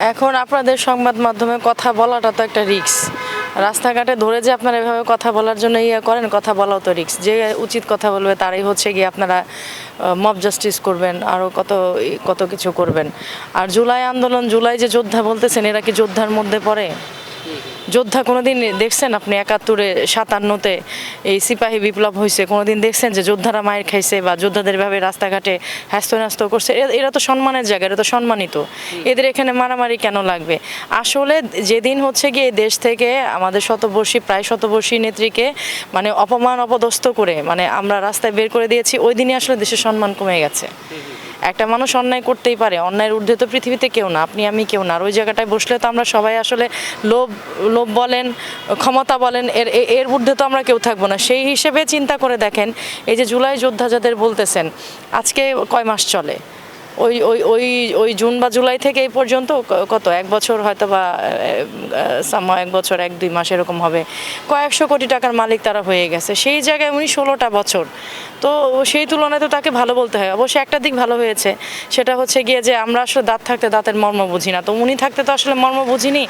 এখন আপনাদের সংবাদ মাধ্যমে কথা বলাটা তো একটা রিক্স রাস্তাঘাটে ধরে যে আপনারা এভাবে কথা বলার জন্য ইয়ে করেন, কথা বলাও তো রিক্স যে উচিত কথা বলবে তারাই হচ্ছে গিয়ে আপনারা মব জাস্টিস করবেন আরও কত কত কিছু করবেন। আর জুলাই আন্দোলন, জুলাই যে যোদ্ধা বলতেছেন, এরা কি যোদ্ধার মধ্যে পড়ে? যোদ্ধা কোনোদিন দেখছেন আপনি একাত্তরে সাতান্নতে এই সিপাহী বিপ্লব হয়েছে কোনোদিন দেখছেন যে যোদ্ধারা মায়ের খাইছে বা যোদ্ধাদের ভাবে রাস্তাঘাটে হ্যাস্ত করছে? এরা তো সম্মানের জায়গা, এরা তো সম্মানিত। এদের এখানে মারামারি কেন লাগবে? আসলে যেদিন হচ্ছে গিয়ে দেশ থেকে আমাদের শতবর্ষী, প্রায় শতবর্ষী নেত্রীকে মানে অপমান, অপদস্থ করে মানে আমরা রাস্তায় বের করে দিয়েছি, ওই দিনই আসলে দেশের সম্মান কমে গেছে। একটা মানুষ অন্যায় করতেই পারে, অন্যায়ের ঊর্ধ্বে তো পৃথিবীতে কেউ না, আপনি, আমি কেউ না। আর ওই জায়গাটায় বসলে তো আমরা সবাই আসলে লোভ লোভ বলেন, ক্ষমতা বলেন, এর এর ঊর্ধ্বে তো আমরা কেউ থাকব না। সেই হিসেবে চিন্তা করে দেখেন, এই যে জুলাই যোদ্ধা যাদের বলতেছেন, আজকে কয় মাস চলে? ওই ওই ওই ওই জুন বা জুলাই থেকে এই পর্যন্ত কত? এক বছর হয়তো বা সাম, এক বছর, এক, দুই মাস এরকম হবে। কয়েকশো কোটি টাকার মালিক তারা হয়ে গেছে। সেই জায়গায় উনি ষোলোটা বছর। তো সেই তুলনায় তো তাকে ভালো বলতে হয়। অবশ্যই একটা দিক ভালো হয়েছে। সেটা হচ্ছে গিয়ে যে আমরা আসলে দাঁত থাকতে দাঁতের মর্ম বুঝি না। তো উনি থাকতে তো আসলে মর্ম বুঝিনি।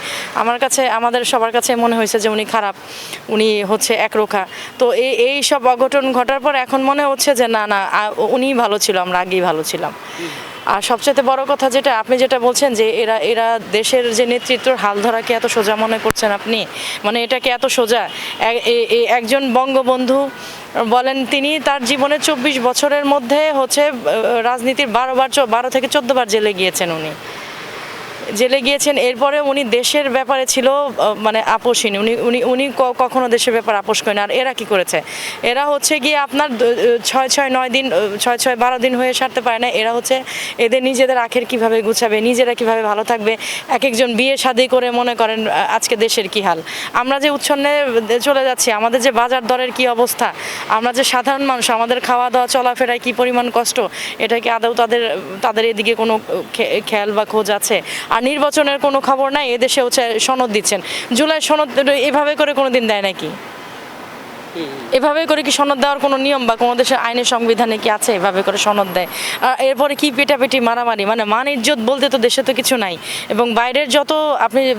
আমার কাছে, আমাদের সবার কাছে মনে হয়েছে যে উনি খারাপ। উনি হচ্ছে একরোখা। তো এই এই সব অঘটন ঘটার পর এখন মনে হচ্ছে যে না না উনিই ভালো ছিল, আমরা আগেই ভালো ছিলাম। আর সবচেয়ে বড় কথা যেটা, আপনি যেটা বলছেন যে এরা এরা দেশের যে নেতৃত্বর হাল ধরাকে এত সোজা মনে করছেন আপনি? মানে এটাকে এত সোজা? একজন বঙ্গবন্ধু বলেন তিনি, তার জীবনে চব্বিশ বছরের মধ্যে হচ্ছে রাজনীতির বারো বার বারো থেকে চোদ্দ বার জেলে গিয়েছেন উনি। জেলে গিয়েছেন। এরপরে উনি দেশের ব্যাপারে ছিল মানে আপোষহীন। উনি উনি উনি কখনো দেশের ব্যাপারে আপোষ করেন আর এরা কি করেছে? এরা হচ্ছে গিয়ে আপনার ছয় ছয়, নয় দিন ছয় ছয়, বারো দিন হয়ে সারতে পারে না। এরা হচ্ছে এদের নিজেদের আখের কীভাবে গুছাবে, নিজেরা কীভাবে ভালো থাকবে এক একজন বিয়ে শাদি করে মনে করেন আজকে দেশের কি হাল। আমরা যে উচ্ছন্নে চলে যাচ্ছি, আমাদের যে বাজার দরের কি অবস্থা, আমরা যে সাধারণ মানুষ, আমাদের খাওয়া দাওয়া চলাফেরায় কি পরিমাণ কষ্ট, এটা কি আদৌ তাদের তাদের এদিকে কোনো খেয়াল বা খোঁজ আছে? আর নির্বাচনের কোনো খবর নাই এদেশে হচ্ছে সনদ দিচ্ছেন। জুলাই সনদ এভাবে করে কোনো দিন দেয় নাকি? এভাবে করে কি সনদ দেওয়ার কোনো নিয়ম বা কোনো দেশের আইনের সংবিধানে কি আছে এভাবে করে সনদ দেয়? আর এরপরে কি পেটাপেটি, মারামারি? মানে মান ইজ্জত বলতে তো দেশে তো কিছু নাই। এবং বাইরের যত আপনি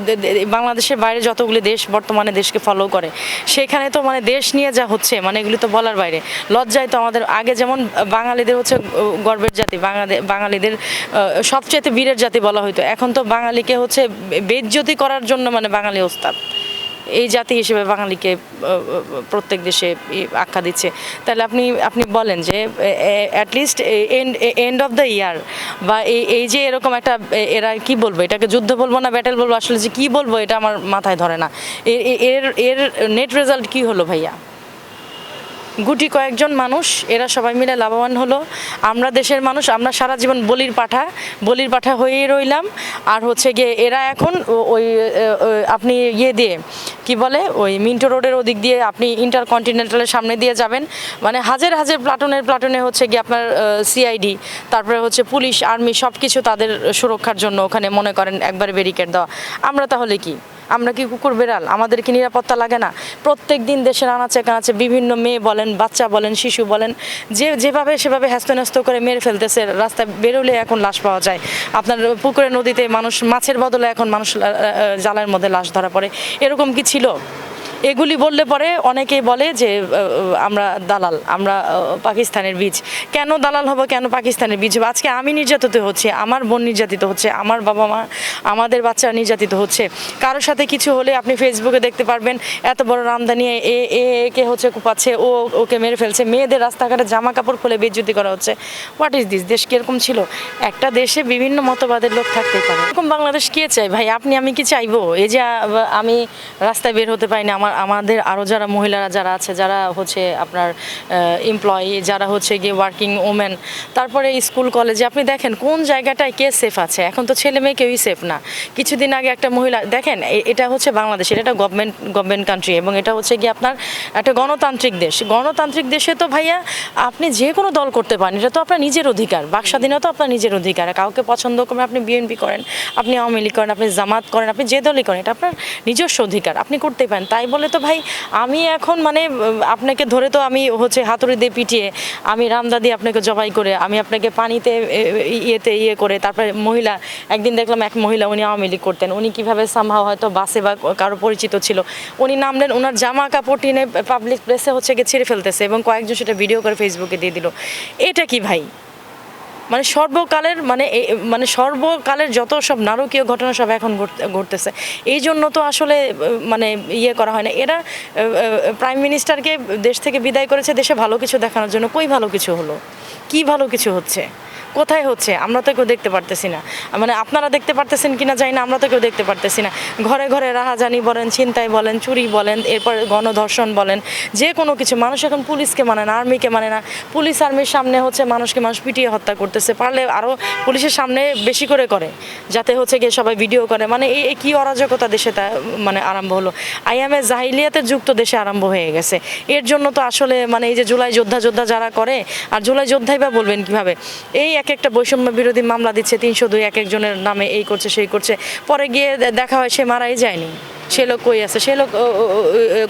বাংলাদেশের বাইরে যতগুলি দেশ বর্তমানে দেশকে ফলো করে, সেখানে তো মানে দেশ নিয়ে যা হচ্ছে মানে এগুলি তো বলার বাইরে। লজ্জায় তো আমাদের আগে যেমন বাঙালিদের হচ্ছে গর্বের জাতি, বাঙালি- বাঙালিদের সবচেয়ে বীরের জাতি বলা হতো এখন তো বাঙালিকে হচ্ছে বেজ্জতি করার জন্য মানে বাঙালি ওস্তাদ। এই জাতি হিসেবে বাঙালিকে প্রত্যেক দেশে আখ্যা দিচ্ছে। তাহলে আপনি আপনি বলেন যে at least end end of the year বা এই এই যে এরকম একটা এরা কি বলব? এটাকে যুদ্ধ বলব না ব্যাটেল বলব? আসলে যে কি বলব এটা আমার মাথায় ধরে না। এর এর নেট রেজাল্ট কি হলো ভাইয়া? গুটি কয়েকজন মানুষ, এরা সবাই মিলে লাভবান হলো। আমরা দেশের মানুষ, আমরা সারা জীবন বলির পাঠা বলির পাঠা হয়েই রইলাম। আর হচ্ছে গিয়ে এরা এখন ওই আপনি ইয়ে দিয়ে, কি বলে, ওই মিন্টো রোডের ওদিক দিয়ে আপনি ইন্টারকন্টিনেন্টালের সামনে দিয়ে যাবেন। মানে হাজার হাজার প্লাটনের প্লাটনে হচ্ছে গিয়ে আপনার সিআইডি তারপরে হচ্ছে পুলিশ, আর্মি সব কিছু তাদের সুরক্ষার জন্য ওখানে মনে করেন একবার ব্যারিকেড দেওয়া। আমরা তাহলে কি? আমরা কি কুকুর বেড়াল? আমাদের কি নিরাপত্তা লাগে না। প্রত্যেক দিন দেশের আনাচে কানাচে বিভিন্ন মেয়ে বলেন, বাচ্চা বলেন, শিশু বলেন, যে যেভাবে সেভাবে হ্যাস্ত করে মেরে ফেলতেছে, রাস্তায় বেরোলে এখন লাশ পাওয়া যায়। আপনার পুকুরে নদীতে মানুষ, মাছের বদলে এখন মানুষ জালের মধ্যে লাশ ধরা পড়ে। এরকম কি ছিল? এগুলি বললে পরে অনেকেই বলে যে আমরা দালাল, আমরা পাকিস্তানের বীজ। কেন দালাল হব, কেন পাকিস্তানের বীজ হব? আজকে আমি নির্যাতিত হচ্ছে, আমার বোন নির্যাতিত হচ্ছে, আমার বাবা মা, আমাদের বাচ্চা নির্যাতিত হচ্ছে। কারোর সাথে কিছু হলে আপনি ফেসবুকে দেখতে পারবেন, এত বড় রামদানি, এ এ, একে হচ্ছে কুপাচ্ছে, ও, ওকে মেরে ফেলছে। মেয়েদের রাস্তাঘাটে জামা কাপড় খুলে বেজ্জুতি করা হচ্ছে। হোয়াট ইজ দিস দেশ কীরকম ছিল? একটা দেশে বিভিন্ন মতবাদের লোক থাকতে পারে। এরকম বাংলাদেশ কে চাই ভাই? আপনি, আমি কি চাইব? এই যে আমি রাস্তায় বের হতে পারি না, আমার আমাদের আরও যারা মহিলারা যারা আছে, যারা হচ্ছে আপনার এমপ্লয়ি যারা হচ্ছে গিয়ে ওয়ার্কিং ওমেন তারপরে স্কুল কলেজে আপনি দেখেন কোন জায়গাটায় কে সেফ আছে? এখন তো ছেলে মেয়ে কেউই সেফ না। কিছুদিন আগে একটা মহিলা, দেখেন এটা হচ্ছে বাংলাদেশ এটা একটা গভর্নমেন্ট গভর্নমেন্ট কান্ট্রি এবং এটা হচ্ছে গিয়ে আপনার একটা গণতান্ত্রিক দেশ। গণতান্ত্রিক দেশে তো ভাইয়া আপনি যে কোনো দল করতে পারেন, এটা তো আপনার নিজের অধিকার। বাক স্বাধীনতা আপনার নিজের অধিকার। কাউকে পছন্দ করেন আপনি বিএনপি করেন, আপনি আওয়ামী লীগ করেন, আপনি জামাত করেন, আপনি যে দলই করেন, এটা আপনার নিজস্ব অধিকার। আপনি করতেই পারেন, তাই বলে হলে তো ভাই, আমি এখন মানে আপনাকে ধরে তো আমি হচ্ছে হাতুড়ি দিয়ে পিটিয়ে, আমি রামদা দিয়ে আপনাকে জবাই করে, আমি আপনাকে পানিতে ইয়েতে ইয়ে করে, তারপরে মহিলা, একদিন দেখলাম এক মহিলা উনি আওয়ামী লীগ করতেন, উনি কীভাবে সামহাও হয়তো বাসে বা কারও পরিচিত ছিল, উনি নামলেন ওনার জামা কাপড় টিনে পাবলিক প্লেসে হচ্ছে গিয়ে ছিঁড়ে ফেলতেছে এবং কয়েকজন সেটা ভিডিও করে ফেসবুকে দিয়ে দিল। এটা কি ভাই? মানে সর্বকালের মানে মানে সর্বকালের যত সব নারকীয় ঘটনা সব এখন ঘট- ঘটতেছে। এই জন্য তো আসলে মানে ইয়ে করা হয় না। এরা প্রাইম মিনিস্টারকে দেশ থেকে বিদায় করেছে দেশে ভালো কিছু দেখানোর জন্য। কই ভালো কিছু হলো? কি ভালো কিছু হচ্ছে? কোথায় হচ্ছে? আমরা তো কেউ দেখতে পারতেছি না। মানে আপনারা দেখতে পারতেছেন কিনা জানি না, আমরা তো কেউ দেখতে পারতেছি না। ঘরে ঘরে রাহাজানি বলেন, ছিনতাই বলেন, চুরি বলেন, এরপর গণধর্ষণ বলেন, যে কোনো কিছু। মানুষ এখন পুলিশকে মানে না আর্মিকে মানে না। পুলিশ আর্মির সামনে হচ্ছে মানুষকে মানুষ পিটিয়ে হত্যা করতেছে। পারলে আরও পুলিশের সামনে বেশি করে করে, যাতে হচ্ছে গিয়ে সবাই ভিডিও করে। মানে এই কী অরাজকতা দেশে তা মানে আরম্ভ হলো? আইএমএ জাহিলিয়াতে যুক্ত দেশে আরম্ভ হয়ে গেছে। এর জন্য তো আসলে মানে এই যে জুলাই যোদ্ধা যোদ্ধা যারা করে, আর জুলাই যোদ্ধাই বা বলবেন কীভাবে? এই এক একটা বৈষম্য বিরোধী মামলা দিচ্ছে, তিনশো দুই এক একজনের নামে এই করছে, সেই করছে। পরে গিয়ে দেখা হয় সে মারাই যায়নি। সে লোক কই আছে, সে লোক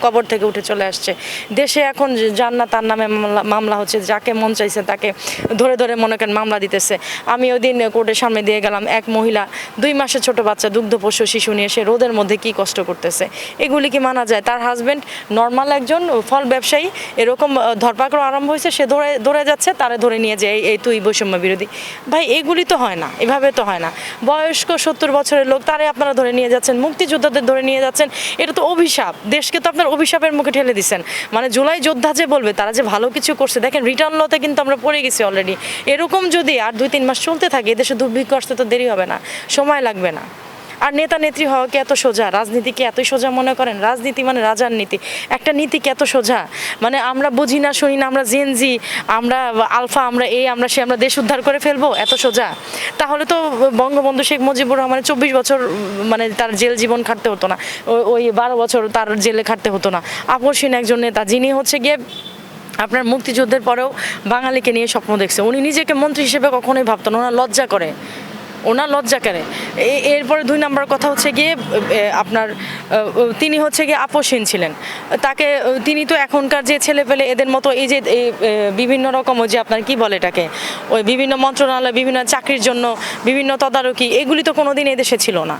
কবর থেকে উঠে চলে আসছে। দেশে এখন যার না তার নামে মামলা- হচ্ছে, যাকে মন চাইছে তাকে ধরে ধরে মনে করেন মামলা দিতেছে। আমি ওই দিন কোর্টের সামনে দিয়ে গেলাম, এক মহিলা, দুই মাসের ছোট বাচ্চা, দুগ্ধ পশু শিশু নিয়ে সে রোদের মধ্যে কি কষ্ট করতেছে। এগুলি কি মানা যায়? তার হাজবেন্ড নর্মাল একজন ফল ব্যবসায়ী, এরকম ধরপাকড় আরম্ভ হয়েছে, সে ধরে ধরে যাচ্ছে, তারে ধরে নিয়ে যায় এই- তুই বৈষম্য বিরোধী। ভাই, এগুলি তো হয় না, এভাবে তো হয় না। বয়স্ক সত্তর বছরের লোক, তারে আপনারা ধরে নিয়ে যাচ্ছেন, মুক্তিযোদ্ধাদের ধরে নিয়ে এটা তো অভিশাপ। দেশকে তো আপনার অভিশাপের মুখে ঠেলে দিচ্ছেন মানে জুলাই যোদ্ধা যে বলবে, তারা যে ভালো কিছু করছে, দেখেন রিটার্ন লতে কিন্তু আমরা পড়ে গেছি অলরেডি এরকম যদি আর দুই তিন মাস চলতে থাকে, এদেশে দুর্ভিক্ষ আসতে তো দেরি হবে না, সময় লাগবে না। আর নেতা নেত্রী হওয়া কি এত সোজা? রাজনীতিকে এতই সোজা মনে করেন? রাজনীতি মানে রাজার নীতি। একটা নীতি কি এত সোজা? মানে আমরা বুঝি না, শুনি না, আমরা জেনজি আমরা আলফা, আমরা এই আমরা সে, আমরা দেশ উদ্ধার করে ফেলব? এত সোজা। তাহলে তো বঙ্গবন্ধু শেখ মুজিবুর রহমানের চব্বিশ বছর মানে তার জেল জীবন খাটতে হতো না। ওই বারো বছর তার জেলে খাটতে হতো না। আপসীন একজন নেতা, যিনি হচ্ছে গিয়ে আপনার মুক্তিযুদ্ধের পরেও বাঙালিকে নিয়ে স্বপ্ন দেখছে। উনি নিজেকে মন্ত্রী হিসেবে কখনোই ভাবতেন ওনার লজ্জা করে। ওনার লজ্জা কেন এরপরে দুই নাম্বার কথা হচ্ছে গিয়ে আপনার তিনি হচ্ছে গিয়ে আপোষহীন ছিলেন। তাকে তিনি তো এখনকার যে ছেলে পেলে এদের মতো এই যে বিভিন্ন রকম যে আপনার কি বলে এটাকে, ওই বিভিন্ন মন্ত্রণালয়, বিভিন্ন চাকরির জন্য, বিভিন্ন তদারকি, এগুলি তো কোনোদিন এদেশে ছিল না।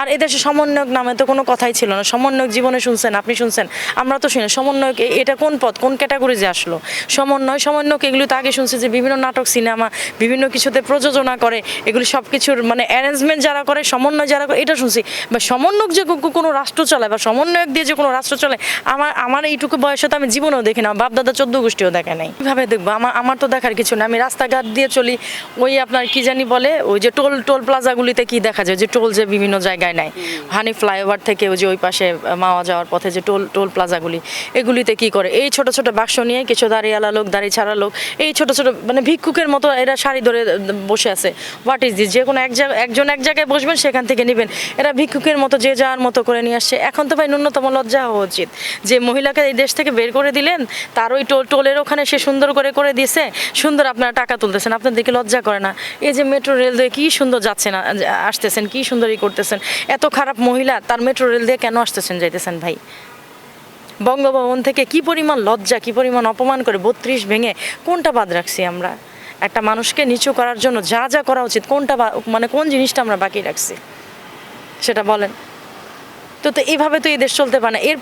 আর এদেশে সমন্বয়ক নামে তো কোনো কথাই ছিল না। সমন্বয়ক জীবনে শুনছেন, আপনি শুনছেন, আমরা তো শুনি সমন্বয়ক এটা কোন পথ, কোন ক্যাটাগরি যে আসলো? সমন্বয়, সমন্বয়ক এগুলি তো আগে শুনছি যে বিভিন্ন নাটক, সিনেমা, বিভিন্ন কিছুতে প্রযোজনা করে, এগুলি সব কিছুর মানে অ্যারেঞ্জমেন্ট যারা করে, সমন্বয় যারা করে, এটা শুনছি। বা সমন্বয়ক যে কোনো রাষ্ট্র চলে বা সমন্বয়ক দিয়ে যে কোনো রাষ্ট্র চলে আমার আমার এইটুকু বয়সে তো আমি জীবনেও দেখি না, বাপ দাদা চোদ্দ গোষ্ঠীও দেখে নাই। কীভাবে দেখব? আমার আমার তো দেখার কিছু না আমি রাস্তাঘাট দিয়ে চলি, ওই আপনার কি জানি বলে, ওই যে টোল টোল প্লাজাগুলিতে কি দেখা যায়? যে টোল যে বিভিন্ন জায়গায় নেয় হানি ফ্লাইওভার থেকে ওই যে ওই পাশে মাওয়া যাওয়ার পথে যে টোল টোল প্লাজাগুলি, এগুলিতে কি করে? এই ছোট ছোট বাক্স নিয়ে কিছু দাঁড়িয়েলা লোক দাঁড়িয়ে ছাড়া লোক, এই ছোট ছোট মানে ভিক্ষুকের মতো এরা শাড়ি ধরে বসে আছে। হোয়াট ইজ দিস যে কোনো এক জায়গায়, একজন এক জায়গায় বসবেন, সেখান থেকে নেবেন। এরা ভিক্ষুকের মতো যে যাওয়ার মতো করে নিয়ে আসছে। এখন তো ভাই ন্যূনতম লজ্জা হওয়া উচিত। যে মহিলাকে এই দেশ থেকে বের করে দিলেন, তার ওই টোল, টোলের ওখানে সে সুন্দর করে করে দিয়েছে, সুন্দর আপনারা টাকা তুলতেছেন আপনার দেখে লজ্জা করে না। এই যে মেট্রো রেল দিয়ে কী সুন্দর যাচ্ছে না আসতেছেন, কী সুন্দরই করতেছেন। এত খারাপ মহিলা তার মেট্রো রেল দিয়ে কেন আসতেছেন যাইতেছেন ভাই? বঙ্গভবন থেকে কি পরিমাণ লজ্জা, কি পরিমাণ অপমান করে বত্রিশ ভেঙে কোনটা বাদ রাখছি আমরা? একটা মানুষকে নিচু করার জন্য যা যা করা উচিত, কোনটা মানে কোন জিনিসটা আমরা বাকি রাখছি? সেটা বলেন। তো তো এইভাবে তো এই দেশ চলতে পারে না। এর